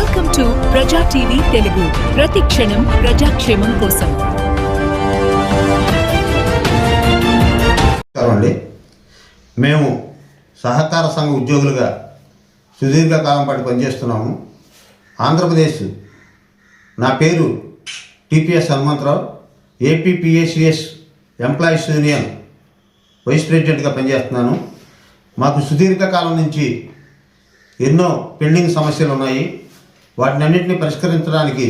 Welcome to Praja TV Telugu ప్రతి క్షణం ప్రజాక్షేమం కోసం. నమస్కారం అండి. మేము సహకార సంఘ ఉద్యోగులుగా సుదీర్ఘకాలం పాటు పనిచేస్తున్నాము. ఆంధ్రప్రదేశ్ నా పేరు TPS Hanumantha Rao. APPSCS employees union vice ప్రెసిడెంట్గా పనిచేస్తున్నాను. మాకు సుదీర్ఘకాలం నుంచి ఎన్నో పెండింగ్ సమస్యలు ఉన్నాయి. వాటిని అన్నింటినీ పరిష్కరించడానికి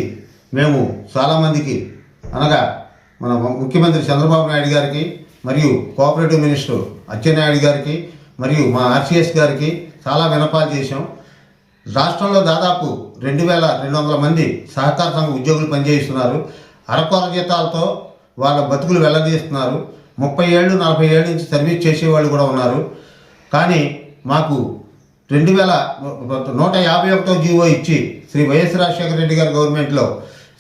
మేము చాలామందికి అనగా మన ముఖ్యమంత్రి చంద్రబాబు నాయుడు గారికి మరియు కోఆపరేటివ్ మినిస్టర్ అచ్చెన్నాయుడు గారికి మరియు మా ఆర్సీఎస్ గారికి చాలా వినపాలు చేశాం. రాష్ట్రంలో దాదాపు రెండు వేల రెండు వందల మంది సహకార సంఘ ఉద్యోగులు పనిచేస్తున్నారు అరకొర జీతాలతో వాళ్ళ బతుకులు వెళ్ళదీస్తున్నారు ముప్పై ఏళ్ళు నలభై ఏళ్ళ నుంచి సర్వీస్ చేసేవాళ్ళు కూడా ఉన్నారు. కానీ మాకు రెండు వేల నూట యాభై ఒకటో జీవో ఇచ్చి శ్రీ వైఎస్ రాజశేఖర రెడ్డి గారి గవర్నమెంట్లో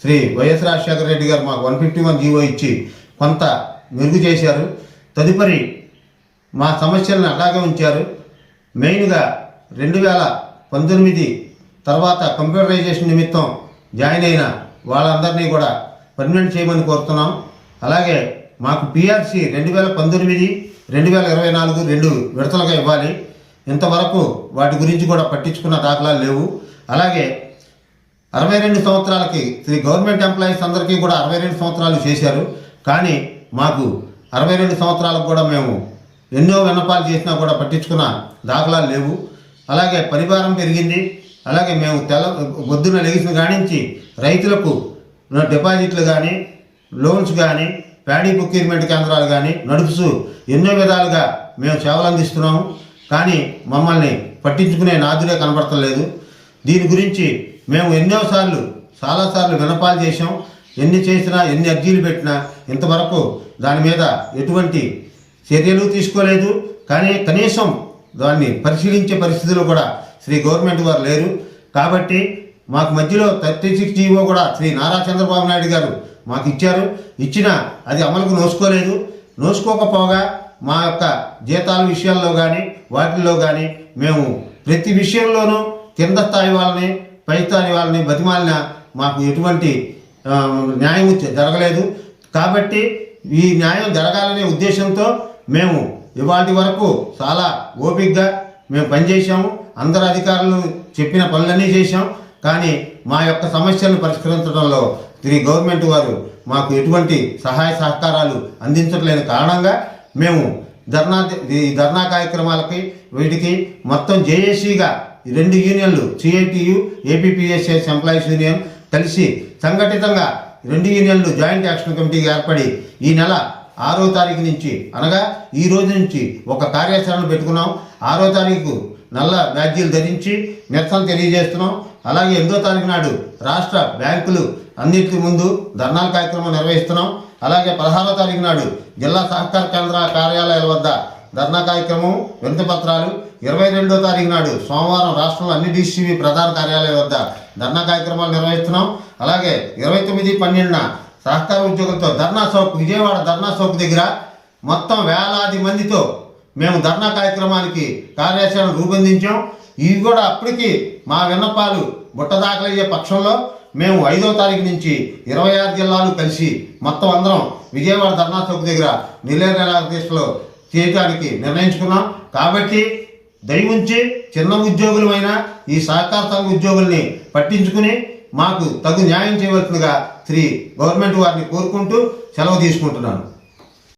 శ్రీ వైఎస్ రాజశేఖర రెడ్డి గారు మాకు వన్ ఫిఫ్టీ వన్ జీవో ఇచ్చి కొంత మెరుగు చేశారు. తదుపరి మా సమస్యలను అలాగే ఉంచారు. మెయిన్గా రెండు వేల పంతొమ్మిది తర్వాత కంప్యూటరైజేషన్ నిమిత్తం జాయిన్ అయిన వాళ్ళందరినీ కూడా పర్మనెంట్ చేయమని కోరుతున్నాం. అలాగే మాకు పిఆర్సీ రెండు వేల పంతొమ్మిది రెండు వేల ఇరవై నాలుగు రెండు విడతలుగా ఇవ్వాలి. ఇంతవరకు వాటి గురించి కూడా పట్టించుకున్న దాఖలాలు లేవు. అలాగే అరవై రెండు సంవత్సరాలకి శ్రీ గవర్నమెంట్ ఎంప్లాయీస్ అందరికీ కూడా అరవై రెండు సంవత్సరాలు చేశారు. కానీ మాకు అరవై రెండు సంవత్సరాలకు కూడా మేము ఎన్నో విన్నపాలు చేసినా కూడా పట్టించుకున్న దాఖలాలు లేవు. అలాగే పరిభారం పెరిగింది. అలాగే మేము తెల్ల పొద్దున్న లెగిసిన కానించి రైతులకు డిపాజిట్లు కానీ లోన్స్ కానీ ప్యాడీ ప్రొక్యూర్మెంట్ కేంద్రాలు కానీ నడుపుతూ ఎన్నో విధాలుగా మేము సేవలు అందిస్తున్నాము. కానీ మమ్మల్ని పట్టించుకునే నాదులే కనబడతలేదు. దీని గురించి మేము ఎన్నోసార్లు చాలాసార్లు వినపాలు చేసాం ఎన్ని చేసినా ఎన్ని అర్జీలు పెట్టినా ఇంతవరకు దాని మీద ఎటువంటి చర్యలు తీసుకోలేదు. కానీ కనీసం దాన్ని పరిశీలించే పరిస్థితిలో కూడా శ్రీ గవర్నమెంట్ వారు లేరు. కాబట్టి మాకు మధ్యలో థర్టీ సిక్స్ జీవో కూడా శ్రీ నారా చంద్రబాబు నాయుడు గారు మాకు ఇచ్చారు. ఇచ్చిన అది అమలుకు నోసుకోలేదు నోసుకోకపోగా మా యొక్క జీతాల విషయాల్లో కానీ వాటిల్లో కానీ మేము ప్రతి విషయంలోనూ కింద స్థాయి వాళ్ళని పైతాని వాళ్ళని బతిమాలిన మాకు ఎటువంటి న్యాయం జరగలేదు. కాబట్టి ఈ న్యాయం జరగాలనే ఉద్దేశంతో మేము ఇవాటి వరకు చాలా ఓపిక్గా మేము పనిచేసాము అందరు అధికారులు చెప్పిన పనులన్నీ చేశాం. కానీ మా యొక్క సమస్యలను పరిష్కరించడంలో తిరిగి గవర్నమెంట్ వారు మాకు ఎటువంటి సహాయ సహకారాలు అందించట్లేని కారణంగా మేము ధర్నా ఈ ధర్నా కార్యక్రమాలకి వీటికి మొత్తం జేఏసీగా రెండు యూనియన్లు సిఐటియు ఏపీపీఎస్ఎస్ ఎంప్లాయీస్ యూనియన్ కలిసి సంఘటితంగా రెండు యూనియన్లు జాయింట్ యాక్షన్ కమిటీ ఏర్పడి ఈ నెల ఆరో తారీఖు నుంచి అనగా ఈ రోజు నుంచి ఒక కార్యాచరణ పెట్టుకున్నాం. ఆరో తారీఖు నల్ల బ్యాడ్జీలు ధరించి నిరసన తెలియజేస్తున్నాం. అలాగే ఎనిమిదో తారీఖు నాడు రాష్ట్ర బ్యాంకులు అన్నింటి ముందు ధర్నాల కార్యక్రమం నిర్వహిస్తున్నాం. అలాగే పదహారో తారీఖు నాడు జిల్లా సహకార కేంద్ర కార్యాలయాల వద్ద ధర్నా కార్యక్రమం వినతి పత్రాలు ఇరవై రెండో తారీఖు నాడు సోమవారం రాష్ట్రంలో అన్ని డీసీబీ ప్రధాన కార్యాలయం వద్ద ధర్నా కార్యక్రమాలు నిర్వహిస్తున్నాం. అలాగే ఇరవై తొమ్మిది పన్నెండున సహకార ఉద్యోగులతో ధర్నా చౌక్ విజయవాడ ధర్నా చౌక్ దగ్గర మొత్తం వేలాది మందితో మేము ధర్నా కార్యక్రమానికి కార్యాచరణ రూపొందించాం. ఇవి కూడా అప్పటికి మా విన్నపాలు బుట్టదాఖలయ్యే పక్షంలో మేము ఐదో తారీఖు నుంచి ఇరవై ఆరు జిల్లాలు కలిసి మొత్తం అందరం విజయవాడ ధర్నా చౌక్ దగ్గర నిలేరాలో చేయటానికి నిర్ణయించుకున్నాం. కాబట్టి దయవుంచి చిన్న ఉద్యోగులమైన ఈ సహకార సంఘ ఉద్యోగుల్ని పట్టించుకుని మాకు తగు న్యాయం చేయవలసిందిగా శ్రీ గవర్నమెంట్ వారిని కోరుకుంటూ సెలవు తీసుకుంటున్నాను.